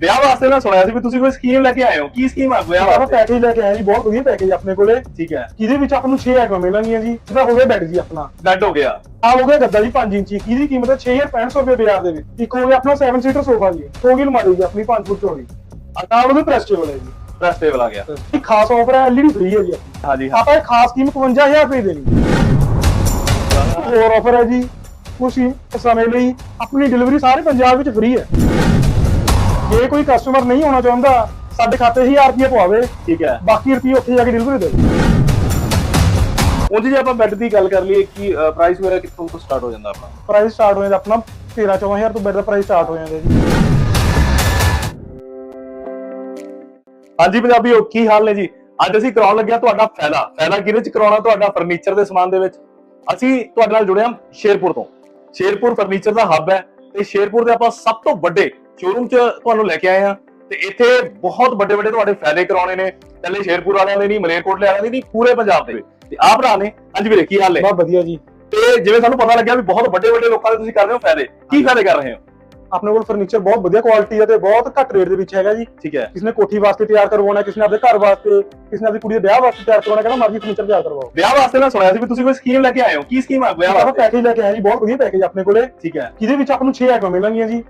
ਵਿਆਹ ਵਾਸਤੇ ਨਾ ਸੁਣਿਆ ਸੀ ਵੀ ਤੁਸੀਂ ਕੋਈ ਸਕੀਮ ਲੈ ਕੇ ਆਏ ਹੋ। ਕੀ ਸਕੀਮ ਆ? ਵਿਆਹ ਆਪਾਂ ਵਾਸਤੇ। ਪੈਕੇਜ ਲੈ ਕੇ ਆਏ ਜੀ ਬਹੁਤ ਵਧੀਆ ਪੈਕੇਜ ਆਪਣੇ ਕੋਲੇ। ਠੀਕ ਹੈ। ਜਿਹਦੇ ਵਿੱਚ ਆਪਾਂ ਨੂੰ 6 ਆਈਟਮਾਂ ਮਿਲਣਗੀਆਂ ਜੀ? ਇਹਦਾ ਹੋ ਗਿਆ ਬੈੱਡ ਜੀ ਆਪਣਾ। ਡੱਡ ਹੋ ਗਿਆ। ਆ ਹੋ ਗਿਆ ਗੱਦਾ ਜੀ 5 ਇੰਚੀ। ਜਿਹਦੀ ਕੀਮਤ ਹੈ? 6500 ਰੁਪਏ ਬਾਜ਼ਾਰ ਦੇ ਵਿੱਚ। ਇੱਕ ਹੋ ਗਿਆ ਆਪਣਾ 7 ਸੀਟਰ ਸੋਫਾ ਜੀ। ਹੋ ਗਈ ਅਲਮਾਰੀ ਜੀ ਆਪਣੀ 5 ਫੁੱਟ ਚੌੜੀ ਆ ਉਹਦੇ ਪ੍ਰੈਸਟੇਬਲ ਹੈ ਜੀ। ਪ੍ਰੈਸ ਟੇਬਲ ਆ ਗਿਆ। ਇਹ ਖਾਸ ਆਫਰ ਹੈ ਐਲਈਡੀ ਫ੍ਰੀ ਹੈ ਜੀ। ਹਾਂਜੀ ਹਾਂ। ਆਪਾਂ ਇਹ ਖਾਸ ਕੀਮਤ 51000 ਰੁਪਏ ਦੇਣੀ। ਹੋਰ ਆਫਰ ਹੈ ਜੀ ਤੁਸੀਂ ਸਮੇਂ ਲਈ ਆਪਣੀ ਡਿਲੀਵਰੀ ਸਾਰੇ ਪੰਜਾਬ ਵਿੱਚ ਫ੍ਰੀ ਹੈ। ਜੇ ਕੋਈ ਕਸਟਮਰ ਨਹੀਂ ਹੋਣਾ ਚਾਹੁੰਦਾ ਸਾਡੇ ਖਾਤੇ 1000 ਰੁਪਏ ਪਵਾਵੇ। ਠੀਕ ਹੈ। ਬਾਕੀ ਰੁਪਏ ਉੱਥੇ ਜਾ ਕੇ ਡਿਲੀਵਰੀ ਦੇ ਉਂਝ ਜੇ ਆਪਾਂ ਬੈੱਡ ਦੀ ਗੱਲ ਕਰ ਲਈਏ ਕਿ ਪ੍ਰਾਈਸ ਵਗੈਰਾ ਕਿੱਥੋਂ ਤੋਂ ਸਟਾਰਟ ਹੋ ਜਾਂਦਾ ਆਪਣਾ? ਪ੍ਰਾਈਸ ਸਟਾਰਟ ਹੋ ਜਾਂਦਾ ਆਪਣਾ 13 14000 ਤੋਂ ਬੈਡ ਦਾ ਪ੍ਰਾਈਸ ਸਟਾਰਟ ਹੋ ਜਾਂਦਾ ਜੀ। ਹਾਂਜੀ ਪੰਜਾਬੀਓ ਕੀ ਹਾਲ ਨੇ ਜੀ? ਅੱਜ ਅਸੀਂ ਕਰਾਉਣ ਲੱਗਿਆ ਤੁਹਾਡਾ ਫਾਇਦਾ। ਫਾਇਦਾ ਕਿਹਦੇ ਚ ਕਰਾਉਣਾ ਤੁਹਾਡਾ ਫਰਨੀਚਰ ਦੇ ਸਮਾਨ ਦੇ ਵਿੱਚ? ਅਸੀਂ ਤੁਹਾਡੇ ਨਾਲ ਜੁੜੇ ਹਾਂ ਸ਼ੇਰਪੁਰ ਤੋਂ। ਸ਼ੇਰਪੁਰ ਫਰਨੀਚਰ ਦਾ ਹੱਬ ਹੈ ਤੇ ਸ਼ੇਰਪੁਰ ਦੇ ਆਪਾਂ ਸਭ ਤੋਂ ਵੱਡੇ ਸ਼ੋਰੂਮ 'ਚ ਤੁਹਾਨੂੰ ਲੈ ਕੇ ਆਏ ਹਾਂ ਤੇ ਇੱਥੇ ਬਹੁਤ ਵੱਡੇ ਵੱਡੇ ਤੁਹਾਡੇ ਫਾਇਦੇ ਕਰਾਉਣੇ ਨੇ ਕੱਲੇ ਸ਼ੇਰਪੁਰ ਵਾਲਿਆਂ ਦੇ ਨਹੀਂ ਮਲੇਰਕੋਟਲੇ ਵਾਲਿਆਂ ਦੇ ਨਹੀਂ ਪੂਰੇ ਪੰਜਾਬ ਦੇ। ਤੇ ਆਹ ਭਰਾ ਨੇ ਹਾਂਜੀ ਵੀਰੇ ਕੀ ਹਾਲ ਹੈ? ਬਹੁਤ ਵਧੀਆ ਜੀ। ਤੇ ਜਿਵੇਂ ਸਾਨੂੰ ਪਤਾ ਲੱਗਿਆ ਵੀ ਬਹੁਤ ਵੱਡੇ ਵੱਡੇ ਲੋਕਾਂ ਦੇ ਤੁਸੀਂ ਕਰ ਰਹੇ ਹੋ ਫਾਇਦੇ। ਕੀ ਫਾਇਦੇ ਕਰ ਰਹੇ ਹੋ? ਆਪਣੇ ਕੋਲ ਫਰਨੀਚਰ ਬਹੁਤ ਵਧੀਆ ਕੁਆਲਿਟੀ ਦਾ ਤੇ ਬਹੁਤ ਘੱਟ ਰੇਟ ਦੇ ਵਿੱਚ ਹੈਗਾ ਜੀ। ਠੀਕ ਹੈ। ਕਿਸੇ ਨੇ ਕੋਠੀ ਵਾਸਤੇ ਤਿਆਰ ਕਰਵਾਉਣਾ ਕਿਸੇ ਨੇ ਆਪਣੇ ਘਰ ਵਾਸਤੇ ਕਿਸੇ ਨੇ ਆਪਣੀ ਕੁੜੀ ਦੇ ਵਿਆਹ ਵਾਸਤੇ ਤਿਆਰ ਕਰਵਾਉਣਾ ਕਹਿੰਦਾ ਮਰਜ਼ੀ ਫਰਨੀਚਰ ਤਿਆਰ ਕਰਵਾਓ। ਵਿਆਹ ਵਾਸਤੇ ਨਾ ਸੁਣਿਆ ਸੀ ਵੀ ਤੁਸੀਂ ਕੋਈ ਸਕੀਮ ਲੈ ਕੇ ਆਏ ਹੋ। ਕੀ ਸਕੀਮ ਆ ਵਿਆਹ ਆਪਾਂ ਵਾਸਤੇ? ਪੈਕੇਜ ਲੈ ਕੇ ਆਏ ਜੀ ਬਹੁਤ ਵਧੀਆ ਪੈਕੇਜ ਆਪਣੇ ਕੋਲੇ। ਠੀਕ ਹੈ। ਜਿਹਦੇ ਵਿੱਚ ਆਪਾਂ ਨੂੰ 6 ਆਈਟਮਾਂ ਮਿਲਣਗੀਆਂ ਜੀ।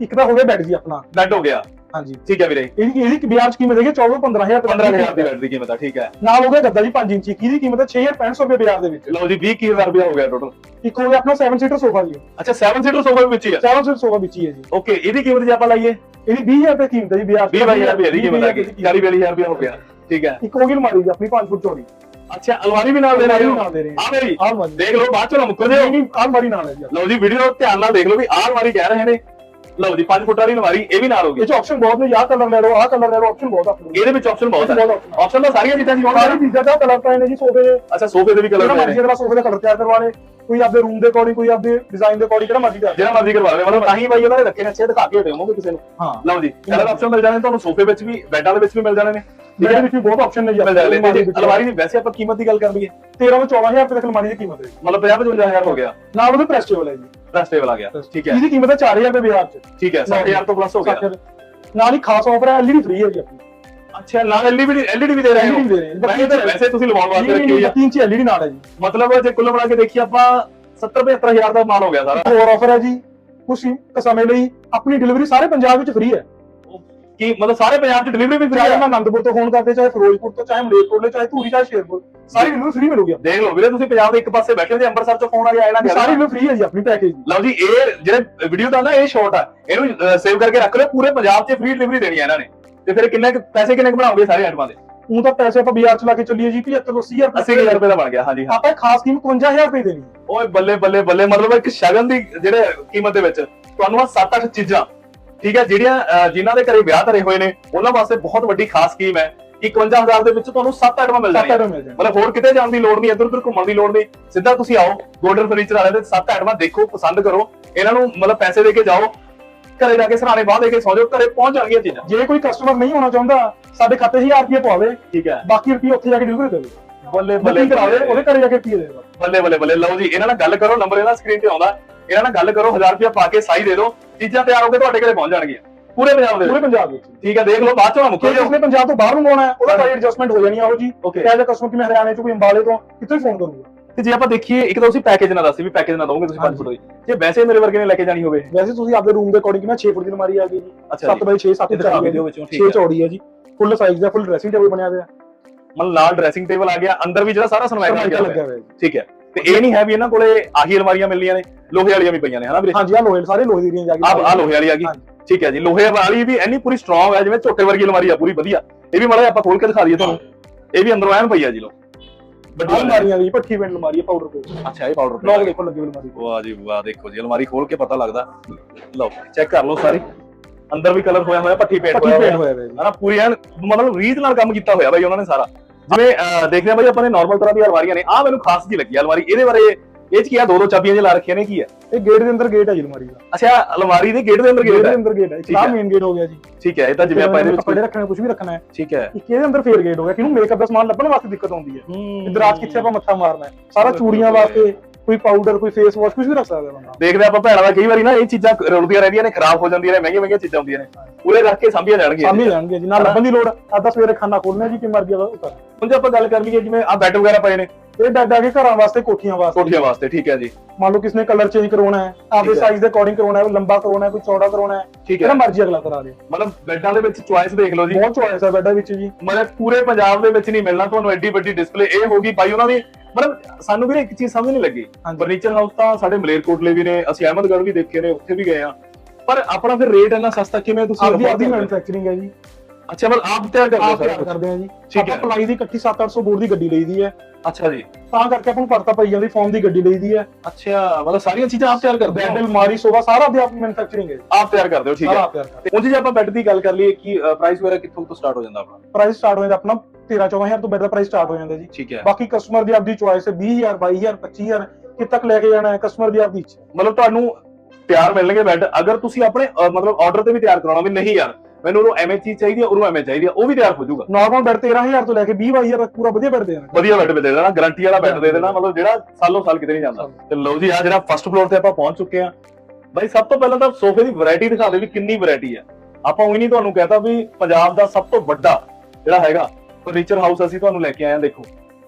ਇੱਕ ਤਾਂ ਹੋ ਗਿਆ ਬੈੱਡ ਜੀ ਆਪਣਾ। ਡੱਡ ਹੋ ਗਿਆ। ਹਾਂਜੀ। ਠੀਕ ਹੈ ਵੀਰੇ। ਇਹਦੀ ਇਹਦੀ ਬਾਜ਼ਾਰ 'ਚ ਕੀਮਤ ਹੈਗੀ 14 15000 15000 ਦੀ ਬੈਟਰੀ ਕੀਮਤ ਆ ਠੀਕ ਹੈ। ਨਾਲ ਹੋ ਗਿਆ ਗੱਦਾ ਜੀ 5 ਇੰਚੀ। ਜਿਹਦੀ ਕੀਮਤ ਹੈ? 6500 ਰੁਪਏ ਬਾਜ਼ਾਰ ਦੇ ਵਿੱਚ। ਲਓ ਜੀ 20000 ਰੁਪਏ ਹੋ ਗਿਆ ਟੋਟਲ ਇੱਕ ਹੋ ਗਿਆ ਆਪਣਾ 7 ਸੀਟਰ ਸੋਫਾ ਜੀ। ਅੱਛਾ 7 ਸੀਟਰ ਸੋਫਾ ਵਿੱਚ ਹੀ ਆ 7 ਸੀਟਰ ਸੋਫਾ ਵਿੱਚ ਹੀ ਹੈ ਜੀ। ਓਕੇ ਇਹਦੀ ਕੀਮਤ ਜੇ ਆਪਾਂ ਲਾਈਏ? ਇਹਦੀ 20000 ਰੁਪਏ ਕੀਮਤ ਹੈ ਜੀ ਬਾਜ਼ਾਰ 'ਚ। 20000 ਰੁਪਏ ਦੀ ਕੀਮਤ ਆ ਗਈ 40 42000 ਰੁਪਏ ਹੋ ਗਿਆ। ਠੀਕ ਹੈ। ਇੱਕ ਹੋ ਗਈ ਅਲਮਾਰੀ ਜੀ ਆਪਣੀ 5 ਫੁੱਟ ਚੌੜੀ। ਅੱਛਾ ਅਲਮਾਰੀ ਵੀ ਨਾਲ ਦੇ ਰਹੇ ਹੋ? ਦੇ ਹਾਂ। ਆ ਮੇਰੀ ਦੇਖ ਲਓ ਬਾਅਦ ਚੋਂ ਮੁੱਕਰ ਜਾਓ। ਅਲਮਾਰੀ ਨਾਲ ਹੈ ਜੀ। ਲਓ ਜੀ ਵੀਡੀਓ ਧਿਆਨ ਨਾਲ ਦੇਖ ਲਓ ਵੀ ਆਹ ਅਲਮਾਰੀ ਕਹਿ ਰਹੇ ਨੇ। ਲਓ ਜੀ 5 ਫੁੱਟ ਵਾਲੀ ਅਲਮਾਰੀ ਇਹ ਵੀ ਨਾਲ ਹੋ ਗਈ। ਇਹ 'ਚ ਆਪਸ਼ਨ ਬਹੁਤ ਨੇ ਆਹ ਕਲਰ ਲੈ ਲਓ ਆਹ ਕਲਰ ਲੈ ਲਓ ਆਪਸ਼ਨ ਬਹੁਤ ਕੋਲ। ਇਹਦੇ ਵਿੱਚ ਆਪਸ਼ਨ ਬਹੁਤ ਬਹੁਤ ਹੈ ਆਪਸ਼ਨ ਤਾਂ ਸਾਰੀਆਂ ਚੀਜ਼ਾਂ ਦੀ ਸਾਰੀ ਹੋਣਗੀਆਂ ਚੀਜ਼ਾਂ ਦਾ ਕਲਰ ਪਾਏ ਨੇ ਜੀ ਸੋਫੇ ਦੇ। ਅੱਛਾ ਸੋਫੇ ਦੇ ਵੀ ਜਿਹੜਾ ਕਲਰ ਮਰਜ਼ੀ ਅਗਲਾ ਸੋਫੇ ਦਾ ਕਲਰ ਤਿਆਰ ਕਰਵਾ ਲੇ ਕੋਈ ਆਪਦੇ ਰੂਮ ਦੇ ਅਕੋਰਡਿੰਗ ਕੋਈ ਆਪਦੇ ਡਿਜ਼ਾਈਨ ਦੇ ਅਕੋਰਡਿੰਗ ਜਿਹੜਾ ਮਰਜ਼ੀ ਕਰ ਜਿਹੜਾ ਮਰਜ਼ੀ ਕਰਵਾ ਲਵੇ ਮਤਲਬ ਤਾਂ ਹੀ ਬਾਈ ਉਹਨਾਂ ਨੇ ਰੱਖੇ ਨੇ ਅੱਛੇ ਦਿਖਾ ਕੇ ਦੇਵੋਗੇ ਕਿਸੇ ਨੂੰ। ਹਾਂ। ਲਓ ਜੀ ਕਲਰ ਆਪਸ਼ਨ ਮਿਲ ਜਾਣੇ ਤੁਹਾਨੂੰ ਸੋਫੇ ਵਿੱਚ ਵੀ ਬੈੱਡਾਂ ਦੇ ਵਿੱਚ ਵੀ ਮਿਲ ਜਾਣੇ ਨੇ। ਠੀਕ ਹੈ ਵਿੱਚ ਵੀ ਬਹੁਤ ਆਪਸ਼ਨ ਨੇ ਜੀ ਨੇ। ਅਲਮਾਰੀ ਦੀ ਵੈਸੇ ਆਪਾਂ ਕੀਮਤ ਦੀ ਗੱਲ ਕਰ ਲਈਏ 13 ਤੋਂ 14000 ਰੁਪਏ ਤੱਕ ਅਲਮਾਰੀ ਦੀ ਕੀਮਤ ਹੈ। ਮਤਲਬ 50 55000 ਹੋ ਗਿਆ। ਨਾਲ ਉਹਦੇ ਪ੍ਰੈਸ ਟੇਬਲ ਹੈ ਜੀ। ਪ੍ਰੈਸ ਟੇਬਲ ਆ ਗਿਆ। ਠੀਕ ਹੈ। ਇਹਦੀ ਕੀਮਤ ਹੈ 4000 ਰੁਪਏ ਬਾਜ਼ਾਰ 'ਚ। ਠੀਕ ਹੈ 60000 ਤੋਂ ਪਲੱਸ ਹੋ ਗਿਆ। 60,000 ਨਾਲ ਹੀ ਖਾਸ ਆਫਰ ਹੈ ਐਲਈਡੀ ਫ੍ਰੀ ਹੈ ਜੀ ਆਪਣੀ। ਅੱਛਾ ਨਾਲ ਐਲਈਡੀ ਐਲਈਡੀ ਵੀ ਦੇ ਰਹੇ ਹੋ? LED ਵੀ ਦੇ ਰਹੇ। ਹਾਂ। ਵੈਸੇ ਤਾਂ ਵੈਸੇ ਤੁਸੀਂ ਲਵਾਉਣ ਵਾਸਤੇ ਰੱਖੀ ਹੋਈ ਆ 3 ਇੰਚ ਐਲਈਡੀ ਨਾਲ ਹੈ ਜੀ। ਮਤਲਬ ਜੇ ਕੁੱਲ ਬਣਾ ਕੇ ਦੇਖੀ ਆਪਾਂ 70 75000 ਦਾ ਮਾਲ ਹੋ ਗਿਆ ਸਾਰਾ। ਹੋਰ ਆਫਰ ਹੈ ਜੀ ਕੁਝ ਸਮੇਂ ਲਈ ਆਪਣੀ ਡਿਲੀਵਰੀ ਸਾਰੇ ਪੰਜਾਬ ਵਿੱਚ ਫ੍ਰੀ ਹੈ। ਕੀ ਮਤਲਬ ਸਾਰੇ ਪੰਜਾਬ 'ਚ ਡਿਲੀਵਰੀ ਵੀ ਫ੍ਰੀ ਚਾਹੇ ਮੈਂ ਆਨੰਦਪੁਰ ਤੋਂ ਫੋਨ ਕਰਦੇ ਚਾਹੇ ਫਿਰੋਜ਼ਪੁਰ ਤੋਂ ਚਾਹੇ ਮਲੇਰਕੋਟਲੇ ਚਾਹੇ ਧੂਰੀ ਚਾਹੇ ਸ਼ੇਰਪੁਰ ਸਾਰੀ ਡਿਲੀਵਰੀ ਫ੍ਰੀ ਮਿਲੂਗੀ। ਦੇਖ ਲਓ ਵੀਰੇ ਤੁਸੀਂ ਪੰਜਾਬ ਦੇ ਇੱਕ ਪਾਸੇ ਬੈਠੇ ਹੋ ਤੇ ਅੰਮ੍ਰਿਤਸਰ 'ਚੋਂ ਫੋਨ ਆ ਗਿਆ ਇਹਨਾਂ ਇਹ ਸਾਰੀ ਡਿਲੀਵਰੀ ਫ੍ਰੀ ਹੈ ਜੀ ਆਪਣੀ ਪੈਕੇਜ ਦੀ। ਲਓ ਜੀ ਇਹ ਜਿਹੜੇ ਵੀਡੀਓ ਦਾ ਨਾ ਇਹ ਸ਼ਾਰਟ ਆ। ਇਹਨੂੰ ਸੇਵ ਕਰਕੇ ਰੱਖ ਲਿਓ ਪੂਰੇ ਪੰਜਾਬ 'ਚ ਫ੍ਰੀ ਡਿਲੀਵਰੀ ਦੇਣੀ ਹੈ ਇਹਨਾਂ ਨੇ। ਤੇ ਫਿਰ ਕਿੰਨੇ ਕੁ- ਪੈਸੇ ਕਿੰਨੇ ਬਣਾਓਗੇ ਸਾਰੇ ਆਈਟਮਾਂ ਦੇ? ਉਹ ਤਾਂ ਪੈਸੇ ਆਪਾਂ ਬਾਜ਼ਾਰ ਚ ਲਾ ਕੇ ਚੱਲੀਏ ਜੀ 75 ਤੋਂ 80000 ਰੁਪਏ। 80000 ਰੁਪਏ ਦਾ ਬਣ ਗਿਆ ਹਾਂਜੀ ਹਾਂ। ਆਪਾਂ ਖਾਸ ਕੀਮਤ 51000 ਰੁਪਏ ਦੇਣੀ। ਓਏ ਬੱਲੇ ਬੱਲੇ ਬੱਲੇ ਮਤਲਬ ਇੱਕ ਸ਼ਗਨ ਦੀ ਜਿਹੜੇ ਕੀਮਤ ਦੇ ਵਿੱਚ ਤੁਹਾਨੂੰ ਆ 7-8 ਚੀਜ਼ਾਂ ਠੀਕ ਹੈ ਜਿਹੜੀਆਂ ਜਿਨ੍ਹਾਂ ਦੇ ਘਰੇ ਵਿਆਹ ਧਰੇ ਹੋਏ ਨੇ ਉਹਨਾਂ ਵਾਸਤੇ ਬਹੁਤ ਵੱਡੀ ਖਾਸ ਸਕੀਮ ਹੈ ਕਿ 51000 ਦੇ ਵਿੱਚ ਤੁਹਾਨੂੰ 7 ਆਈਟਮਾਂ ਮਿਲ ਸੱਤ ਜਾਣਗੀਆਂ। ਮਤਲਬ ਹੋਰ ਕਿਤੇ ਜਾਣ ਦੀ ਲੋੜ ਨਹੀਂ ਇੱਧਰ ਉੱਧਰ ਘੁੰਮਣ ਦੀ ਲੋੜ ਨਹੀਂ। ਸਿੱਧਾ ਤੁਸੀਂ ਆਓ ਗੋਲਡਨ ਫਰਨੀਚਰ ਵਾਲੇ ਦੇ 7 ਆਈਟਮਾਂ ਦੇਖੋ ਪਸੰਦ ਕਰੋ। ਇਹਨਾਂ ਨੂੰ ਮਤਲਬ ਪੈਸੇ ਦੇ ਕੇ ਜਾਓ ਘਰੇ ਜਾ ਕੇ ਸਰਾਣੇ ਬਾਅਦ ਦੇ ਕੇ ਸੌ ਜਾਓ ਘਰੇ ਪਹੁੰਚ ਜਾਣਗੀਆਂ ਚੀਜ਼ਾਂ। ਜੇ ਕੋਈ ਕਸਟਮਰ ਨਹੀਂ ਹੋਣਾ ਚਾਹੁੰਦਾ ਸਾਡੇ ਖਾਤੇ 1000 ਰੁਪਏ ਪਵਾਵੇ ਠੀਕ ਹੈ। ਬਾਕੀ ਰੁਪਏ ਉੱਥੇ ਜਾ ਕੇ ਡਿਲੀਵਰੀ ਦੇਵੇ ਬੱਲੇ ਬੱਲੇ ਕਰਾਵੇ ਉਹਦੇ ਘਰੇ ਜਾ ਕੇ ਰੁਪਏ ਦੇਵੇ ਬੱਲੇ ਬੱਲੇ ਬੱਲੇ। ਲਓ ਜੀ ਇਹਨਾਂ ਨਾਲ ਗੱਲ ਕਰੋ ਨੰਬਰ ਇਹਨਾਂ ਸਕਰੀਨ ਤੇ ਆਉਂਦਾ। ਇਹਨਾਂ ਨਾਲ ਗੱਲ ਕਰੋ 1000 ਰੁਪਏ ਪਾ ਕੇ ਸਾਈ ਦੇ ਦਿਓ ਚੀਜ਼ਾਂ ਤਿਆਰ ਹੋ ਕੇ ਤੁਹਾਡੇ ਘਰੇ ਪਹੁੰਚ ਜਾਣਗੀਆਂ। ਪੂਰੇ ਪੰਜਾਬ ਦੇ ਪੂਰੇ। ਪੰਜਾਬ ਵਿੱਚ। ਠੀਕ ਹੈ ਦੇਖ ਲਓ ਬਾਅਦ ਚੋਂ ਨਾ ਮੁੱਕੋ ਜੇ ਕਿਸੇ ਨੇ ਪੰਜਾਬ ਤੋਂ ਬਾਹਰ ਮੰਗਵਾਉਣਾ ਹੈ ਉਹਦਾ ਪ੍ਰਾਈਸ ਐਡਜਸਟਮੈਂਟ ਹੋ ਜਾਣੀ ਆ ਉਹ ਜੀ। ਓਕੇ ਚਾਹੇ ਕਸਟਮਰ ਕਿਵੇਂ ਹਰਿਆਣੇ ਤੋਂ ਕੋਈ ਅੰਬਾਲੇ ਤੋਂ ਹੀ ਫੋਨ ਕਰੂਗਾ ਤੇ ਜੇ ਆਪਾਂ ਦੇਖੀਏ ਇੱਕ ਤਾਂ ਤੁਸੀਂ ਪੈਕੇਜ ਨਾ ਦੱਸੀ ਵੀ ਪੈਕੇਜ ਨਾ ਦੋਗੇ ਤੁਸੀਂ 5 ਫੁੱਟ ਦੀ। ਜੇ ਵੈਸੇ ਮੇਰੇ ਵਰਗੇ ਨੇ ਲੈ ਕੇ ਜਾਣੀ ਹੋਵੇ। ਵੈਸੇ ਤੁਸੀਂ ਆਪਦੇ ਰੂਮ ਦੇ ਅਕੋਰਡਿੰਗ ਕਿਵੇਂ 6 ਫੁੱਟ ਦੀ ਅਲਮਾਰੀ ਆ ਗਈ ਜੀ। ਅੱਛਾ 7 ਬਾਈ 6 7 ਇਹ ਦਿਖਾ ਵਿੱਚੋਂ 6 ਠੀਕ ਹੈ। ਚੌੜੀ ਹੈ ਜੀ। ਫੁੱਲ ਸਾਈਜ਼ ਦਾ ਫੁੱਲ ਡਰੈਸਿੰਗ ਟੇਬਲ ਬਣਿਆ ਹੋਇਆ। ਮਤਲਬ ਨਾਲ ਡਰੈਸਿੰਗ ਟੇਬਲ ਆ ਗਿਆ ਅੰਦਰ ਵੀ ਜਿਹੜਾ ਸਾਰਾ ਸਨਮਾਈਕਾ ਲੱਗਿਆ ਹੋਇਆ। ਠੀਕ ਹੈ। ਤੇ ਇਹ ਨਹੀਂ ਹੈ ਵੀ ਇਹਨਾਂ ਕੋਲੇ ਆਹੀ ਅਲਮਾਰੀਆਂ ਮਿਲਣੀਆਂ ਨੇ ਲੋਹੇ ਵਾਲੀਆਂ ਵੀ ਪਈਆਂ ਨੇ ਹਨਾ ਵੀਰੇ? ਹਾਂਜੀ ਆ ਲੋਹੇ ਸਾਰੇ ਲੋਹੇ ਦੀ ਰੇਂਜ ਆ ਗਈ ਆ ਆ ਲੋਹੇ ਵਾਲੀ ਆ ਗਈ। ਠੀਕ ਹੈ ਜੀ ਲੋਹੇ ਵਾਲੀ ਵੀ ਇੰਨੀ ਪੂਰੀ ਸਟਰੋਂਗ ਹੈ ਜਿਵੇਂ ਝੋਟੇ ਵਰਗੀ ਅਲਮਾਰੀ ਆ ਪੂਰੀ ਵਧੀਆ। ਇਹ ਵੀ ਮਾੜਾ ਆਪਾਂ ਖੋਲ ਕੇ ਦਿਖਾ ਦਈਏ ਤੁਹਾਨੂੰ। ਇਹ ਵੀ ਅੰਦਰੋਂ ਐਨ ਪਈ ਆ ਜੀ ਲੋ ਵੱਡੀ ਅਲਮਾਰੀਆਂ ਦੀ ਭੱਠੀ ਪਿੰਡ ਅਲਮਾਰੀ ਹੈ ਪਾਊਡਰ ਕੋਲ ਅੱਛਾ ਇਹ ਪਾਊਡਰ ਲੋਕ ਦੇਖੋ ਲੱਗੀ ਅਲਮਾਰੀ। ਵਾਹ ਜੀ ਵਾਹ ਦੇਖੋ ਜੀ ਅਲਮਾਰੀ ਖੋਲ ਕੇ ਪਤਾ ਲੱਗਦਾ। ਲਓ ਚੈੱਕ ਕਰ ਲਓ ਸਾਰੀ। ਅੰਦਰ ਵੀ ਕਲਰ ਹੋਇਆ ਹੋਇਆ ਪੱਠੀ ਪੇਂਟ ਹੋਇਆ ਹੋਇਆ। ਜੀ। ਹਨਾ ਪੂਰੀ ਐਨ ਮਤਲਬ ਰੀਤ ਨਾਲ ਕੰਮ ਕੀਤਾ ਹੋਇਆ ਬਾਈ ਉਹਨਾਂ ਨੇ ਸਾਰਾ। ਜਿਵੇਂ ਦੇਖਦੇ ਆ ਬਾਈ ਆਪਾਂ ਨੇ ਨਾਰਮਲ ਤਰ੍ਹਾਂ ਦੀਆਂ ਅਲਮਾਰੀਆਂ ਨੇ। ਆ ਮੈਨੂੰ ਖਾਸ ਜੀ ਲੱਗੀ ਅਲਮਾਰੀ। ਇਹਦੇ ਬਾਰੇ ਇਹ ਚ ਕੀ ਆ? ਦੋ ਦੋ ਚਾਬੀਆਂ ਜਿਹਾ ਲਾ ਰੱਖੀਆਂ ਨੇ ਕੀ ਹੈ ਇਹ ਗੇਟ ਦੇ ਅੰਦਰ ਗੇਟ ਹੈ ਜੀ ਅਲਮਾਰੀ ਦਾ। ਅੱਛਾ ਅਲਮਾਰੀ ਦੇ ਗੇਟ ਦੇ ਅੰਦਰ ਗੇਟ ਗੇਟ ਦੇ ਅੰਦਰ ਗੇਟ ਹੈ ਹੈ। ਮੇਨ ਗੇਟ ਹੋ ਗਿਆ ਜੀ। ਠੀਕ ਹੈ ਇਹ ਤਾਂ ਜਿਵੇਂ ਆਪਾਂ ਇਹਦੇ ਵਿੱਚ ਕੱਪੜੇ ਰੱਖਣੇ ਕੁਝ ਵੀ ਰੱਖਣਾ ਹੈ। ਠੀਕ ਹੈ ਇੱਕ ਇਹਦੇ ਅੰਦਰ ਫੇਰ ਗੇਟ ਹੋ ਗਿਆ। ਕਿਹਨੂੰ ਮੇਕਅਪ ਦਾ ਸਮਾਨ ਲੱਭਣ ਵਾਸਤੇ ਦਿੱਕਤ ਆਉਂਦੀ ਹੈ। ਹੂੰ। ਇਧਰ ਆਜ ਕਿੱਥੇ ਆਪਾਂ ਮੱਥਾ ਮਾਰਨਾ ਹੈ। ਸਾਰਾ ਚੂੜੀਆਂ ਵਾਸਤੇ ਕੋਈ ਪਾਊਡਰ ਕੋਈ ਫੇਸ ਵਾਸ਼ ਕੁਝ ਵੀ ਰੱਖ ਸਕਦਾ ਬੰਦਾ। ਦੇਖਦੇ ਆਪਾਂ ਭੈਣਾਂ ਦਾ ਕਈ ਵਾਰੀ ਨਾ ਇਹ ਚੀਜ਼ਾਂ ਰੁਲਦੀਆਂ ਰਹਿੰਦੀਆਂ ਨੇ ਖਰਾਬ ਹੋ ਜਾਂਦੀਆਂ ਨੇ ਮਹਿੰਗੀਆਂ ਮਹਿੰਗੀਆਂ ਚੀਜ਼ਾਂ ਹੁੰਦੀਆਂ ਨੇ। ਪੂਰੇ ਰੱਖ ਕੇ ਸਾਂਭੀਆਂ ਜਾਣਗੀਆਂ। ਸਾਹਮਣੇ ਜਾਣਗੇ ਜੀ ਨਾ ਲੱਭਣ ਦੀ ਲੋੜ ਆਦਾ ਸਵੇਰੇ ਖਾਣਾ ਖੋਲਣਾ ਜੀ ਕਿ ਮਰਜ਼ੀ ਦਾ ਉਤਰ। ਹੁਣ ਜੇ ਆਪਾਂ ਗੱਲ ਕਰ ਲਈਏ ਜਿਵੇਂ ਆ ਬੈੱਡ ਵਗੈਰਾ ਪਏ ਨੇ ਇਹ ਬੈੱਡ ਆ ਕੇ ਘਰਾਂ ਵਾਸਤੇ ਕੋਠੀਆਂ ਵਾਸਤੇ। ਕੋਠੀਆਂ ਵਾਸਤੇ ਠੀਕ ਹੈ ਜੀ। ਮੰਨ ਲਓ ਕਿਸਨੇ ਕਲਰ ਚੇਂਜ ਕਰਵਾਉਣਾ ਹੈ ਆਪਦੇ। ਸਾਈਜ਼ ਦੇ ਅਕੋਰਡਿੰਗ ਕਰਵਾਉਣਾ ਹੈ ਲੰਬਾ ਕਰਵਾਉਣਾ ਹੈ ਕੋਈ ਚੌੜਾ ਕਰਵਾਉਣਾ ਹੈ ਠੀਕ ਜਿਹੜਾ ਮਰਜ਼ੀ ਅਗਲਾ ਕਰਾ ਦੇ ਮਤਲਬ ਬੈੱਡਾਂ ਦੇ ਵਿੱਚ ਚੁਆਇਸ ਦੇਖ ਲਓ ਜੀ। ਬਹੁਤ ਚੋਇਸ ਹੈ ਬੈੱਡਾਂ ਵਿੱਚ ਜੀ। ਮਤਲਬ ਪੂਰੇ ਪੰਜਾਬ ਦੇ ਵਿੱਚ ਨਹੀਂ ਮਿਲਣਾ ਤੁਹਾਨੂੰ ਐਡੀ ਵੱਡੀ ਡਿਸਪਲੇ ਇਹ ਹੋਗੀ ਭਾਈ ਉਹਨਾਂ ਦੀ। ਮਤਲਬ ਸਾਨੂੰ ਵੀ ਇੱਕ ਚੀਜ਼ ਸਮਝ ਨਹੀਂ ਲੱਗੀ। ਫਰਨੀਚਰ ਹਾਊਸ ਤਾਂ ਸਾਡੇ ਮਲੇਰਕੋਟਲੇ ਵੀ ਨੇ ਅਸੀਂ ਅਹਿਮਦਗੜ੍ਹ ਵੀ ਦੇਖੇ ਨੇ ਉੱਥੇ ਵੀ ਗਏ ਆ ਪਰ ਆਪਣਾ ਫਿਰ ਰੇਟ ਇੰਨਾ ਸਸਤਾ ਕਿਵੇਂ ਤੁਸੀਂ ਆਪਦੀ ਆਪਦੀ? ਮੈਨੂਫੈਕਚਰਿੰਗ ਹੈ? ਜੀ। ਅੱਛਾ ਮਤਲਬ ਆਪ ਤਿਆਰ ਕਰਦੇ ਹੋ ਸਾਰਾ? ਕਰਦੇ ਆ ਜੀ। ਠੀਕ ਆਪਾਂ ਹੈ ਪਲਾਈ ਦੀ ਇਕੱਠੀ 7-800 ਬੋਰ ਦੀ ਗੱਡੀ ਲਈਦੀ ਹੈ। ਅੱਛਾ ਜੀ। ਤਾਂ ਕਰਕੇ ਆਪਾਂ ਨੂੰ ਪੜਤਾ ਪਈ ਜਾਂਦੀ ਫਾਰਮ ਦੀ ਗੱਡੀ ਲਈਦੀ ਹੈ। ਅੱਛਾ ਮਤਲਬ ਸਾਰੀਆਂ ਚੀਜ਼ਾਂ ਆਪ ਤਿਆਰ ਕਰਦੇ ਬੈੱਡ ਹੋ ਅਲਮਾਰੀ ਸੋਫਾ ਸਾਰਾ ਆਪਦੀ ਆਪ ਮੈਨੂਫੈਕਚਰਿੰਗ ਹੈ। ਆਪ ਤਿਆਰ ਕਰਦੇ ਹੋ ਠੀਕ ਸਾਰਾ ਹੈ ਆਪ ਤਿਆਰ ਕਰਦੇ ਤੇ ਉਂਝ ਜੇ ਆਪਾਂ ਬੈੱਡ ਦੀ ਗੱਲ ਕਰ ਲਈਏ ਕਿ ਪ੍ਰਾਈਸ ਵਗੈਰਾ ਕਿੱਥੋਂ ਤੋਂ ਸਟਾਰਟ ਹੋ ਜਾਂਦਾ ਆਪਣਾ? ਪ੍ਰਾਈਸ ਸਟਾਰਟ ਹੋ ਜਾਂਦਾ ਆਪਣਾ 13-14000 ਤੋਂ ਬੈੱਡ ਦਾ ਪ੍ਰਾਈਸ ਸਟਾਰਟ ਹੋ ਜਾਂਦਾ ਜੀ। ਠੀਕ ਹੈ। ਬਾਕੀ ਕਸਟਮਰ ਦੀ ਆਪਦੀ ਚੁਆਇਸ ਹੈ 20000 22000 25000 ਕਿ ਤੱਕ ਲੈ ਕੇ ਜਾਣਾ ਹੈ ਕਸਟਮਰ ਦੀ ਆਪਦੀ ਇੱਛਾ ਮਤਲਬ ਤੁਹਾਨੂੰ ਤਿਆਰ ਮਿਲਣਗੇ ਬੈੱਡ ਅਗਰ ਤੁਸੀਂ ਆਪਣੇ ਮਤਲਬ ਆਰਡਰ ਤੇ ਵੀ ਤਿਆਰ ਕਰਾਉਣਾ ਵੀ ਨਹੀਂ ਯਾਰ ਮੈਨੂੰ ਉਹਨੂੰ ਐਵੇਂ ਚੀਜ਼ ਚਾਹੀਦੀ ਹੈ ਉਹਨੂੰ ਐਵੇਂ ਚਾਹੀਦੀ ਹੈ ਉਹ ਵੀ ਤਿਆਰ ਹੋ ਜਾਊਗਾ। ਨਾਰਮਲ ਬੈੱਡ 13000 ਤੋਂ ਲੈ ਕੇ 20000 ਤੱਕ ਪੂਰਾ ਵਧੀਆ ਬੈੱਡ ਦੇ ਦੇਣਾ। ਵਧੀਆ ਬੈੱਡ ਦੇ ਦੇਣਾ ਗਾਰੰਟੀ ਵਾਲਾ ਬੈੱਡ ਦੇ ਦੇਣਾ ਮਤਲਬ ਜਿਹੜਾ ਸਾਲੋਂ ਸਾਲ ਕਿਤੇ ਨਹੀਂ ਜਾਂਦਾ। ਤੇ ਲਓ ਜੀ ਆ ਜਿਹੜਾ ਫਸਟ ਫਲੋਰ ਤੇ ਆਪਾਂ ਪਹੁੰਚ ਚੁੱਕੇ ਆ ਬਾਈ ਸਭ ਤੋਂ ਪਹਿਲਾਂ ਤਾਂ ਸੋਫੇ ਦੀ ਵੈਰਾਈਟੀ ਦਿਖਾ ਦੇ ਵੀ ਕਿੰਨੀ ਵੈਰਾਈਟੀ ਹੈ ਆਪਾਂ ਉਹੀ ਨਹੀਂ ਤੁਹਾਨੂੰ ਕਹਤਾ ਵੀ ਪੰਜਾਬ ਦਾ ਸਭ ਤੋਂ ਵੱਡਾ ਜਿਹੜਾ ਹੈਗਾ ਫਰਨੀਚਰ ਹਾਊਸ ਅਸੀਂ ਤੁਹਾਨੂੰ ਲੈ ਕੇ ਆਏ ਆ ਦੇਖੋ।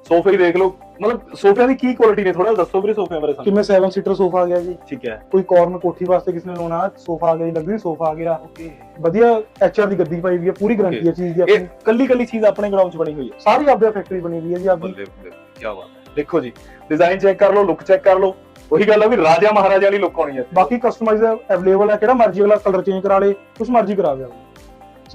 ਸੋਫੇ ਹੀ ਦੇਖ ਲਓ ਮਤਲਬ ਸੋਫਿਆਂ ਦੀ ਕੀ ਕੁਆਲਿਟੀ ਨੇ? ਥੋੜਾ ਦੱਸੋ ਵੀਰੇ ਸੋਫਿਆਂ ਬਾਰੇ ਸਾਨੂੰ। ਕਿਵੇਂ 7 ਸੀਟਰ ਸੋਫਾ ਆ ਗਿਆ ਜੀ। ਠੀਕ ਹੈ। ਕੋਈ ਕਾਰਨਰ ਕੋਠੀ ਵਾਸਤੇ ਕਿਸੇ ਨੇ ਲਾਉਣਾ ਸੋਫਾ ਆ ਗਿਆ ਜੀ ਲਗਜ਼ਰੀ ਸੋਫਾ ਆ ਗਿਆ। ਓਕੇ ਵਧੀਆ ਐਚਆਰ ਦੀ ਗੱਦੀ ਪਾਈ ਹੋਈ ਹੈ ਪੂਰੀ ਗਾਰੰਟੀ ਹੈ ਚੀਜ਼ ਦੀ ਇਹ ਆਪਣੀ ਕੱਲੀ ਕੱਲੀ ਚੀਜ਼ ਆਪਣੇ ਗਰਾਊਂਡ 'ਚ ਬਣੀ ਹੋਈ ਹੈ। ਸਾਰੀ ਆਪਦੀ ਫੈਕਟਰੀ ਬਣੀ ਹੋਈ ਹੈ ਜੀ ਆਪਦੀ। ਬੱਲੇ ਬੱਲੇ ਕੀ ਬਾਤ ਹੈ। ਦੇਖੋ ਜੀ ਡਿਜ਼ਾਈਨ ਚੈੱਕ ਕਰ ਲਓ ਲੁੱਕ ਚੈੱਕ ਕਰ ਲਓ। ਉਹੀ ਗੱਲ ਆ ਵੀ ਰਾਜਾ ਮਹਾਰਾਜਾ ਵਾਲੀ ਲੁੱਕ ਆਉਣੀ ਹੈ। ਬਾਕੀ ਕਸਟਮਾਈਜ਼ ਅਵੇਲੇਬਲ ਹੈ ਕਿਹੜਾ ਮਰਜ਼ੀ ਅਗਲਾ ਕਲਰ ਚੇਂਜ ਕਰਾ ਲੇ ਕੁਛ ਮਰਜ਼ੀ ਕਰਾ ਦੇ।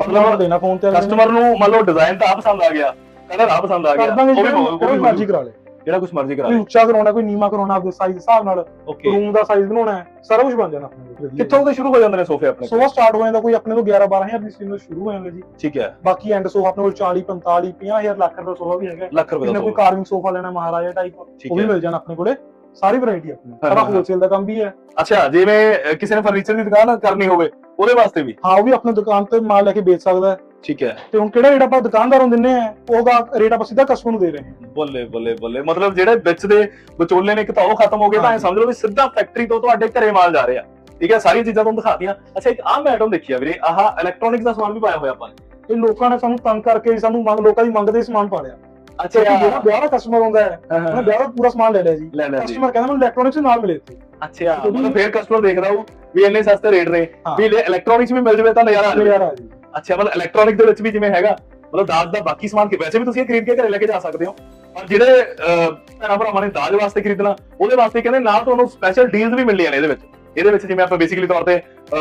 ਮਤਲਬ ਦੇਣਾ ਫੋਨ ਤੇ ਕਸਟਮਰ ਨੂੰ ਮੰਨ ਲਓ ਡਿਜ਼ਾਈਨ ਤਾਂ ਆ ਪਸੰਦ ਆ ਗਿਆ ਕਲਰ ਆ ਪਸੰਦ ਆ ਗਿਆ। ਕਰ ਦਾਂਗੇ ਉਹ ਵੀ ਜਿਹੜਾ ਬੋਲ- ਉਹ ਕੋਈ ਵੀ ਮਰਜ਼ੀ ਕਰਾ ਲੇ। ਜਿਹੜਾ ਕੁਝ ਮਰਜ਼ੀ ਕਰਾ ਕੋਈ ਉੱਚਾ ਕਰਾਉਣਾ ਕੋਈ ਨੀਵਾ ਕਰਾਉਣਾ ਆਪਦੇ ਸਾਈਜ਼ ਦੇ ਹਿਸਾਬ ਨਾਲ ਓਕੇ ਰੂਮ ਦਾ ਸਾਈਜ਼ ਬਣਾਉਣਾ ਹੈ ਸਾਰਾ ਕੁਝ ਬਣ ਜਾਣਾ ਆਪਣੇ ਕੋਲ। ਕਿੱਥੋਂ ਤੋਂ ਸ਼ੁਰੂ ਹੋ ਜਾਂਦੇ ਨੇ ਸੋਫੇ ਆਪਣੇ ਸੋਫਾ ਸਟਾਰਟ ਹੋ ਜਾਂਦਾ ਕੋਈ ਆਪਣੇ ਤੋਂ 11 12000 ਦੀ ਤੋਂ ਸ਼ੁਰੂ ਹੋ ਜਾਂਦਾ ਜੀ। ਠੀਕ ਹੈ। ਬਾਕੀ ਐਂਡ ਸੋਫਾ ਆਪਣੇ ਕੋਲ 40 45 50000 ਲੱਖ ਰੁਪਏ ਦਾ ਸੋਫਾ ਵੀ ਹੈਗਾ। ਲੱਖ ਰੁਪਏ ਜਿਹਨੇ ਦਾ ਕੋਈ ਸੋਫਾ। ਕਾਰਵਿੰਗ ਸੋਫਾ ਲੈਣਾ ਮਹਾਰਾਜਾ ਟਾਈਪ ਠੀਕ ਉਹ ਵੀ ਹੈ। ਮਿਲ ਜਾਣਾ ਆਪਣੇ ਕੋਲੇ। ਸਾਰੀ ਵੈਰਾਈਟੀ ਆਪਣੀ ਹਾਂ, ਸਾਰਾ ਹਾਂ। ਹੋਲਸੇਲ ਦਾ ਕੰਮ ਵੀ ਹੈ। ਅੱਛਾ ਜਿਵੇਂ ਅ, ਕਿਸੇ ਨੇ ਫਰਨੀਚਰ ਦੀ ਦੁਕਾਨ ਕਰਨੀ ਹੋਵੇ ਉਹਦੇ ਵਾਸਤੇ ਵੀ? ਹਾਂ ਉਹ ਵੀ ਆਪਣੀ ਦੁਕਾਨ ਤੇ ਮਾਲ ਲੈ ਕੇ ਵੇਚ ਸਕਦਾ ਹੈ। ਠੀਕ ਹੈ। ਤੇ ਹੁਣ ਕਿਹੜਾ ਰੇਟ ਆਪਾਂ ਦੁਕਾਨਦਾਰਾਂ ਨੂੰ ਦਿੰਨੇ ਆ ਉਹਦਾ ਰੇਟ ਆਪਾਂ ਸਿੱਧਾ ਕਸਟਮਰ ਨੂੰ ਦੇ ਰਹੇ ਹਾਂ। ਬੱਲੇ ਬੱਲੇ ਬੱਲੇ। ਮਤਲਬ ਜਿਹੜੇ ਵਿੱਚ ਦੇ ਵਿਚੋਲੇ ਨੇ ਇੱਕ ਤਾਂ ਉਹ ਖਤਮ ਹੋ ਗਏ ਤਾਂ ਇਹ ਸਮਝ ਲਓ ਵੀ ਸਿੱਧਾ ਫੈਕਟਰੀ ਤੋਂ ਤੁਹਾਡੇ ਘਰੇ ਮਾਲ ਜਾ ਰਿਹਾ। ਠੀਕ ਹੈ ਸਾਰੀਆਂ ਚੀਜ਼ਾਂ ਤੁਹਾਨੂੰ ਦਿਖਾਤੀਆਂ ਅੱਛਾ ਇੱਕ ਆਹ ਮੈਡਮ ਦੇਖੀ ਆ ਵੀਰੇ ਆਹ ਇਲੈਕਟ੍ਰੋਨਿਕਸ ਦਾ ਸਮਾਨ ਵੀ ਪਾਇਆ ਹੋਇਆ ਆਪਾਂ ਨੇ। ਇਹ ਲੋਕਾਂ ਨੇ ਸਾਨੂੰ ਤੰਗ ਕਰਕੇ ਸਾਨੂੰ ਮੰਗ ਲੋਕਾਂ ਦੀ ਮੰਗ ਦੇ ਸਮਾਨ ਪਾ ਲਿਆ। ਅੱਛਾ। ਕਿਉਂਕਿ ਜਿਹੜਾ ਵਿਆਹ ਦਾ ਕਸਟਮਰ ਹੁੰਦਾ ਹੈ ਉਹਨੇ ਵਿਆਹ ਦਾ ਪੂਰਾ ਸਮਾਨ ਲੈ ਲਿਆ ਜੀ। ਲੈ ਲੈ ਜੀ। ਕਸਟਮਰ ਕਹਿੰਦਾ ਮੈਨੂੰ ਇਲੈਕਟ੍ਰੋਨਿਕਸ ਨਾਲ ਮਿਲੇ ਇੱਥੇ। ਅੱਛਾ ਮਤਲਬ ਫੇਰ ਕਸਟਮਰ ਦੇਖਦਾ ਉਹ ਵੀ ਇੰਨੇ ਸਸਤੇ ਰੇਟ ਨੇ ਹਾਂ। ਵੀ ਇਲੈਕਟ੍ਰੋਨਿਕਸ ਵੀ ਮਿਲ ਜਵੇ ਤਾਂ ਨਜ਼ਾਰਾ ਆ ਮੇਰੇ ਜਾਵੇ। ਯਾਰ ਆ ਜੀ ਅੱਛਾ ਮਤਲਬ ਇਲੈਕਟ੍ਰੋਨਿਕ ਦੇ ਵਿੱਚ ਵੀ ਜਿਵੇਂ ਹੈਗਾ ਮਤਲਬ ਦਾਜ ਦਾ ਬਾਕੀ ਸਮਾਨ ਕਿ ਵੈਸੇ ਵੀ ਤੁਸੀਂ ਇਹ ਖਰੀਦ ਕੇ ਘਰੇ ਲੈ ਕੇ ਜਾ ਸਕਦੇ ਹੋ। ਪਰ ਜਿਹੜੇ ਭੈਣਾਂ ਭਰਾਵਾਂ ਨੇ ਦਾਜ ਵਾਸਤੇ ਖਰੀਦਣਾ ਉਹਦੇ ਵਾਸਤੇ ਕਹਿੰਦੇ ਨਾਲ ਤੁਹਾਨੂੰ ਸਪੈਸ਼ਲ ਡੀਲਸ ਵੀ ਮਿਲਣੀਆਂ ਨੇ ਇਹਦੇ ਵਿੱਚ। ਇਹਦੇ ਵਿੱਚ ਜਿਵੇਂ ਆਪਾਂ ਬੇਸਿਕਲੀ ਤੌਰ ਤੇ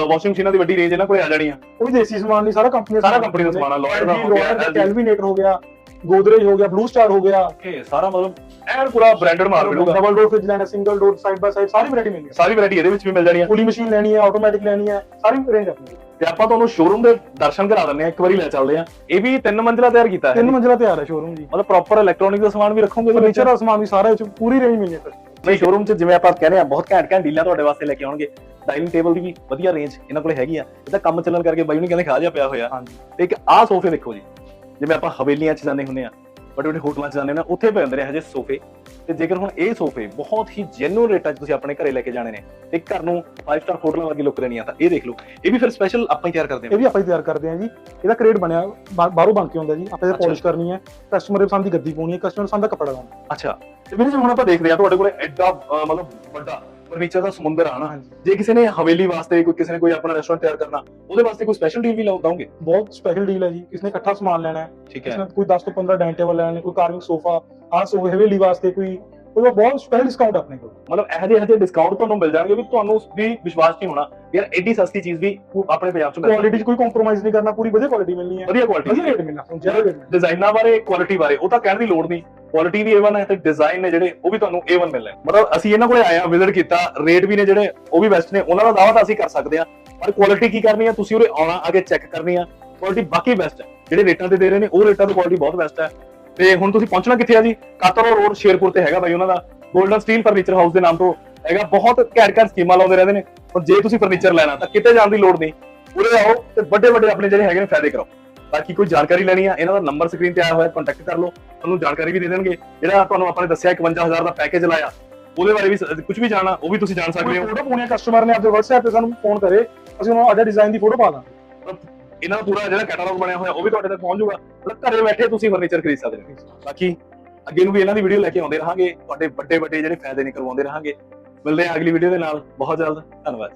ਵਾਸ਼ਿੰਗ ਮਸ਼ੀਨਾਂ ਦੀ ਵੱਡੀ ਰੇਂਜ ਇਹਨਾਂ ਕੋਲੇ ਆ ਜਾਣੀ ਆ। ਉਹ ਵੀ ਦੇਸੀ ਸਮਾਨ ਨਹੀਂ ਸਾਰਾ ਕੰਪਨੀ ਸਾਰਾ ਕੰਪਨੀ ਦਾ ਸਮਾਨ ਆ ਲੋਇਡ ਦਾ ਹੋ ਗਿਆ LG ਕੈਲਵੀਨੇਟਰ ਹੋ ਗਿਆ। ਗੋਦਰੇਜ ਹੋ ਗਿਆ ਬਲੂ ਸਟਾਰ ਹੋ ਗਿਆ। ਓਕੇ ਸਾਰਾ ਮਤਲਬ ਐਨ ਪੂਰਾ ਬ੍ਰਾਂਡਡ ਮਾਲ ਮਿਲੂਗਾ। ਡਬਲ ਡੋਰ ਫ੍ਰਿਜ ਲੈਣਾ single door side by side sorry variety ਮਿਲਦੀ ਹੈ। ਸਾਰੀ ਵੈਰਾਈਟੀ ਇਹਦੇ ਵਿੱਚ ਵੀ ਮਿਲ ਜਾਣੀ ਆ ਕੂਲਿੰਗ ਮਸ਼ੀਨ ਲੈਣੀ ਹੈ ਆਟੋਮੈਟਿਕ ਲੈਣੀ ਹੈ ਸਾਰੀ ਰੇਂਜ ਆਪਣੀ। ਤੇ ਆਪਾਂ ਤੁਹਾਨੂੰ ਸ਼ੋਰੂਮ ਦੇ ਦਰਸ਼ਨ ਕਰਾ ਦਿੰਦੇ ਆ ਇੱਕ ਵਾਰੀ ਲੈ ਚੱਲਦੇ ਆ ਇਹ ਵੀ ਤਿੰਨ ਮੰਜ਼ਿਲਾ ਤਿਆਰ ਕੀਤਾ ਹੈ। ਤਿੰਨ ਮੰਜ਼ਿਲਾ ਤਿਆਰ ਹੈ ਸ਼ੋਰੂਮ ਜੀ ਮਤਲਬ ਪ੍ਰੋਪਰ ਇਲੈਕਟ੍ਰੋਨਿਕ ਦਾ ਸਮਾਨ ਵੀ ਰੱਖੋਗੇ ਵਿੱਚ? ਫਰਨੀਚਰ ਦਾ ਸਮਾਨ ਵੀ ਸਾਰਾ ਇਹ 'ਚ ਪੂਰੀ ਰੇਂਜ ਮਿਲਣੀ ਹੈ ਨਹੀਂ ਸ਼ੋਰੂਮ 'ਚ ਜਿਵੇਂ ਆਪਾਂ ਕਹਿੰਦੇ ਆ ਬਹੁਤ ਘੈਂਟ ਘੈਂਟ ਡੀਲਾਂ ਤੁਹਾਡੇ ਵਾਸਤੇ ਲੈ ਕੇ ਆਉਣਗੇ। ਡਾਈਨਿੰਗ ਟੇਬਲ ਦੀ ਵੀ ਵਧੀਆ ਰੇਂਜ ਇਹਨਾਂ ਕੋਲੇ ਹੈਗੀ ਆ। ਇਹਦਾ ਕੰਮ ਚੱਲਣ ਕਰਕੇ ਬਾਈ ਨੂੰ ਕਹਿੰਦੇ ਖਾ ਜਾ ਪਿਆ ਹੋਇਆ। ਹਾਂਜੀ। ਤੇ ਇੱਕ ਆਹ ਸੋਫੇ ਦੇਖੋ ਜੀ। ਜਿਵੇਂ ਆਪਾਂ ਹਵੇਲੀਆਂ 'ਚ ਜਾਂਦੇ ਹੁੰਦੇ ਆ ਵੱਡੇ ਵੱਡੇ ਹੋਟਲਾਂ 'ਚ ਜਾਂਦੇ ਹੁੰਦੇ ਆ ਉੱਥੇ ਹੁੰਦੇ ਨੇ ਹਜੇ ਸੋਫੇ। ਤੇ ਜੇਕਰ ਹੁਣ ਇਹ ਸੋਫੇ ਬਹੁਤ ਹੀ ਜੈਨੂਇਨ ਰੇਟਾਂ 'ਚ ਤੁਸੀਂ ਆਪਣੇ ਘਰੇ ਲੈ ਕੇ ਜਾਣੇ ਨੇ ਤੇ ਘਰ ਨੂੰ 5 ਸਟਾਰ ਹੋਟਲਾਂ ਵਰਗੀ ਲੁੱਕ ਦੇਣੀ ਆ ਤਾਂ ਇਹ ਦੇਖ ਲਓ। ਇਹ ਵੀ ਫਿਰ ਸਪੈਸ਼ਲ ਆਪਾਂ ਹੀ ਤਿਆਰ ਕਰਦੇ ਇਹ ਹਾਂ। ਵੀ ਆਪਾਂ ਹੀ ਤਿਆਰ ਕਰਦੇ ਹਾਂ ਜੀ। ਇਹਦਾ ਕ੍ਰੇਡ ਬਣਿਆ ਬਾਹਰੋਂ ਬਣ ਕੇ ਆਉਂਦਾ ਜੀ। ਆਪਾਂ ਇਹ। ਪਾਲਿਸ਼ ਕਰਨੀ ਹੈ। ਕਸਟਮਰ ਦੇ ਪਸੰਦ ਦੀ ਗੱਦੀ ਪਾਉਣੀ ਹੈ ਕਸਟਮਰ ਪਸੰਦ ਦਾ ਕੱਪੜਾ ਲਾਉਣਾ। ਅੱਛਾ। ਤੇ ਵੀਰੇ ਜੀ ਹੁਣ ਆਪਾਂ ਦੇਖਦੇ ਆ ਤੁਹਾਡੇ ਕੋਲੇ ਐਡਾ ਮਤਲਬ ਵੱਡਾ ਫਰਨੀਚਰ ਦਾ ਸਮੁੰਦਰ ਆ ਨਾ। ਜੇ ਕਿਸੇ ਨੇ ਹਵੇਲੀ ਵਾਸਤੇ ਕੋਈ ਕਿਸੇ ਨੇ ਕੋਈ ਆਪਣਾ ਰੈਸਟੋਰੈਂਟ ਤਿਆਰ ਕਰਨਾ ਉਹਦੇ ਵਾਸਤੇ ਕੋਈ ਸਪੈਸ਼ਲ ਡੀਲ ਵੀ ਲਾਉਂਦਾਉਂਗੇ ਬਹੁਤ ਸਪੈਸ਼ਲ ਡੀਲ ਹੈ ਜੀ। ਕਿਸ ਨੇ ਇਕੱਠਾ ਸਮਾਨ ਲੈਣਾ ਹੈ। ਠੀਕ ਨੇ ਕੋਈ 10 ਤੋਂ 15 ਡਾਈਨਿੰਗ ਟੇਬਲ ਲੈਣੇ ਕੋਈ ਕਾਰਵਿੰਗ ਸੋਫਾ ਆਹ ਸੋਫੇ ਹਵੇਲੀ ਵਾਸਤੇ ਕੋਈ ਕੋਈ ਬਹੁਤ ਸਪੈਸ਼ਲ ਡਿਸਕਾਊਂਟ ਆਪਣੇ ਕੋਲ। ਮਤਲਬ ਇਹੋ ਜਿਹੇ ਜਿਹੇ ਡਿਸਕਾਊਂਟ ਤੁਹਾਨੂੰ ਮਿਲ ਜਾਣਗੇ ਵੀ ਤੁਹਾਨੂੰ ਵੀ ਵਿਸ਼ਵਾਸ ਨਹੀਂ ਹੋਣਾ ਯਾਰ ਐਡੀ ਸਸਤੀ ਚੀਜ਼ ਵੀ ਆਪਣੇ ਪੰਜਾਬ 'ਚ ਮਿਲ ਕੁਆਲਿਟੀ 'ਚ ਕੋਈ ਕੰਪਰੋਮਾਈਜ਼ ਨਹੀਂ ਕਰਨਾ ਪੂਰੀ ਵਧੀਆ ਕੁਆਲਿਟੀ ਮਿਲਣੀ ਹੈ। ਵਧੀਆ ਕੁਆਲਿਟੀ ਵਧੀਆ ਰੇਟ ਮਿਲਣਾ ਡਿਜ਼ਾਈਨਾਂ ਬਾਰੇ ਕੁਆਲਿਟੀ ਬਾਰੇ ਉਹ ਤਾਂ ਕਹਿਣ ਦੀ ਲੋੜ ਨਹੀਂ। ਕੁਆਲਿਟੀ ਵੀ A1 ਹੈ ਤੇ ਡਿਜ਼ਾਈਨ ਨੇ ਜਿਹੜੇ ਉਹ ਵੀ ਤੁਹਾਨੂੰ A1 ਮਿਲਣੇ ਮਤਲਬ ਅਸੀਂ ਇਹਨਾਂ ਕੋਲੇ ਆਏ ਆ ਵਿਜ਼ਿਟ ਕੀਤਾ ਰੇਟ ਵੀ ਨੇ ਜਿਹੜੇ, ਉਹ ਵੀ ਬੈਸਟ ਨੇ। ਉਹਨਾਂ ਦਾ ਦਾਅਵਾ ਤਾਂ ਅਸੀਂ ਕਰ ਸਕਦੇ ਆ ਪਰ ਕੁਆਲਿਟੀ ਕੀ ਕਰਨੀ ਆ? ਤੁਸੀਂ ਉਰੇ ਆਉਣਾ, ਅੱਗੇ ਚੈੱਕ ਕਰਨੀ ਆ। ਕੁਆਲਿਟੀ ਬਾਕੀ ਬੈਸਟ ਹੈ। ਜਿਹੜੇ ਰੇਟਾਂ ਤੇ ਦੇ ਰਹੇ ਨੇ, ਉਹ ਰੇਟਾਂ ਦੀ ਕੁਆਲਿਟੀ ਬਹੁਤ ਬੈਸਟ ਹੈ। ਤੇ ਹੁਣ ਤੁਸੀਂ ਪਹੁੰਚਣਾ ਕਿੱਥੇ ਆ ਜੀ? ਕਾਤਰੋ ਰੋਡ, ਸ਼ੇਰਪੁਰ ਤੇ ਹੈਗਾ ਬਾਈ ਉਹਨਾਂ ਦਾ। 골ਡਨ ਸਟੀਲ ਫਰਨੀਚਰ ਹਾਊਸ ਦੇ ਨਾਮ ਤੋਂ ਹੈਗਾ। ਬਹੁਤ ਘੈਂਟ ਘੈਂਟ ਸਕੀਮਾਂ ਲਾਉਂਦੇ ਰਹਿੰਦੇ ਨੇ। ਹੁਣ ਜੇ ਤੁਸੀਂ ਫਰਨੀਚਰ ਲੈਣਾ, ਤਾਂ ਕਿਤੇ ਜਾਣ ਦੀ ਲੋੜ ਨਹੀਂ। ਉਰੇ ਆਓ ਤੇ ਵੱਡੇ ਵੱਡੇ ਆਪਣੇ ਜਿਹੜੇ ਹੈਗੇ ਨੇ, ਫਾਇਦੇ ਕਰੋ ਬਾਕੀ ਕੋਈ ਜਾਣਕਾਰੀ ਲੈਣੀ ਆ ਇਹਨਾਂ ਦਾ ਨੰਬਰ ਸਕਰੀਨ ਤੇ ਆਇਆ ਹੋਇਆ ਕੰਟੈਕਟ ਕਰ ਲਓ ਤੁਹਾਨੂੰ ਜਾਣਕਾਰੀ ਵੀ ਦੇ ਦੇਣਗੇ। ਜਿਹੜਾ ਤੁਹਾਨੂੰ ਆਪਾਂ ਨੇ ਦੱਸਿਆ 51000 ਦਾ ਪੈਕੇਜ ਲਾਇਆ ਉਹਦੇ ਬਾਰੇ ਵੀ ਕੁਝ ਵੀ ਜਾਣਨਾ ਉਹ ਵੀ ਤੁਸੀਂ ਜਾਣ ਸਕਦੇ ਹੋ। ਫੋਟੋ ਪਾਉਣੀ ਕਸਟਮਰ ਨੇ ਆਪਣੇ WhatsApp ਤੇ ਸਾਨੂੰ ਫੋਨ ਕਰੇ ਅਸੀਂ ਉਹਨੂੰ ਅੱਡਾ ਡਿਜ਼ਾਈਨ ਦੀ ਫੋਟੋ ਪਾ ਦਾਂਗੇ। ਇਹਨਾਂ ਦਾ ਪੂਰਾ ਜਿਹੜਾ ਕੈਟਾਲੌਗ ਬਣਿਆ ਹੋਇਆ ਉਹ ਵੀ ਤੁਹਾਡੇ ਤੱਕ ਪਹੁੰਚ ਜਾਊਗਾ। ਮਤਲਬ ਘਰੇ ਬੈਠੇ ਤੁਸੀਂ ਫਰਨੀਚਰ ਖਰੀਦ ਸਕਦੇ ਹੋ। ਬਾਕੀ ਅੱਗੇ ਨੂੰ ਵੀ ਇਹਨਾਂ ਦੀ ਵੀਡੀਓ ਲੈ ਕੇ ਆਉਂਦੇ ਰਹਾਂਗੇ ਤੁਹਾਡੇ ਵੱਡੇ ਵੱਡੇ ਜਿਹੜੇ ਫਾਇਦੇ ਨਹੀਂ ਕਰਵਾਉਂਦੇ ਰਹਾਂਗੇ। ਮਿਲਦੇ ਹਾਂ ਅਗਲੀ ਵੀਡੀਓ ਦੇ ਨਾਲ। ਬਹੁਤ ਜਲਦ ਧੰਨਵਾਦ।